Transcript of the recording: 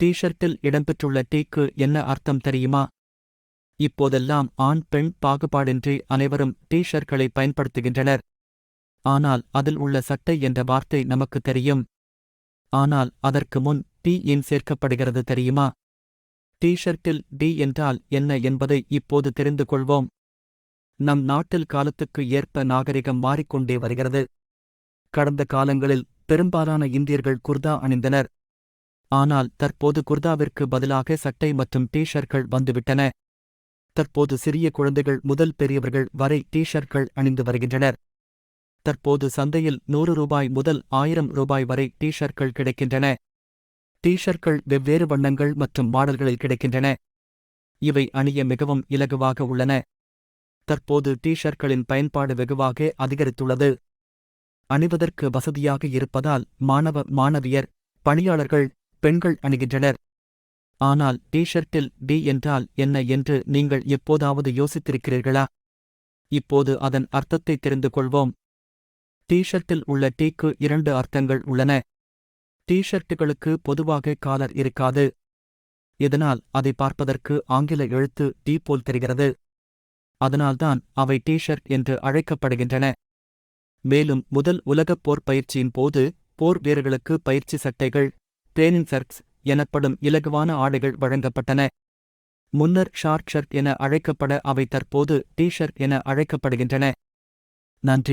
டி-ஷர்ட்டில் இடம்பெற்றுள்ள டீக்கு என்ன அர்த்தம் தெரியுமா? இப்போதெல்லாம் ஆண் பெண் பாகுபாடின்றி அனைவரும் டி-ஷர்ட்களை பயன்படுத்துகின்றனர். ஆனால் அதில் உள்ள சட்டை என்ற வார்த்தை நமக்கு தெரியும். ஆனால் அதற்கு முன் டி ஏன் சேர்க்கப்படுகிறது தெரியுமா? டி-ஷர்ட்டில் டி என்றால் என்ன என்பதை இப்போது தெரிந்து கொள்வோம். நம் நாட்டில் காலத்துக்கு ஏற்ப நாகரிகம் மாறிக்கொண்டே வருகிறது. கடந்த காலங்களில் பெரும்பாலான இந்தியர்கள் குர்தா அணிந்தனர். ஆனால் தற்போது குர்தாவிற்கு பதிலாக சட்டை மற்றும் டீ ஷர்ட்கள் வந்துவிட்டன. தற்போது சிறிய குழந்தைகள் முதல் பெரியவர்கள் வரை டி-ஷர்ட்கள் அணிந்து வருகின்றனர். தற்போது சந்தையில் நூறு ரூபாய் முதல் ஆயிரம் ரூபாய் வரை டி-ஷர்ட்கள் கிடைக்கின்றன. டீ ஷர்ட்கள் வெவ்வேறு வண்ணங்கள் மற்றும் மாடல்களில் கிடைக்கின்றன. இவை அணிய மிகவும் இலகுவாக உள்ளன. தற்போது டி-ஷர்ட்களின் பயன்பாடு வெகுவாக அதிகரித்துள்ளது. அணிவதற்கு வசதியாக இருப்பதால் மாணவ மாணவியர் பணியாளர்கள் பெண்கள் அணிகின்றனர். ஆனால் டி-ஷர்ட்டில் டி என்றால் என்ன என்று நீங்கள் எப்போதாவது யோசித்திருக்கிறீர்களா? இப்போது அதன் அர்த்தத்தை தெரிந்து கொள்வோம். டி-ஷர்ட்டில் உள்ள டீக்கு இரண்டு அர்த்தங்கள் உள்ளன. டி-ஷர்ட்டுகளுக்கு பொதுவாக காலர் இருக்காது. இதனால் அதை பார்ப்பதற்கு ஆங்கில எழுத்து டி போல் தெரிகிறது. அதனால்தான் அவை டி-ஷர்ட் என்று அழைக்கப்படுகின்றன. மேலும் முதல் உலகப் போர் பயிற்சியின் போது போர் வீரர்களுக்கு பயிற்சி சட்டைகள் ட்ரெயினிங் சர்க்ஸ் எனப்படும் இலகுவான ஆடைகள் வழங்கப்பட்டன. முன்னர் ஷார்ட் ஷர்ட் என அழைக்கப்பட அவை தற்போது டி ஷர்ட் என அழைக்கப்படுகின்றன. நன்றி.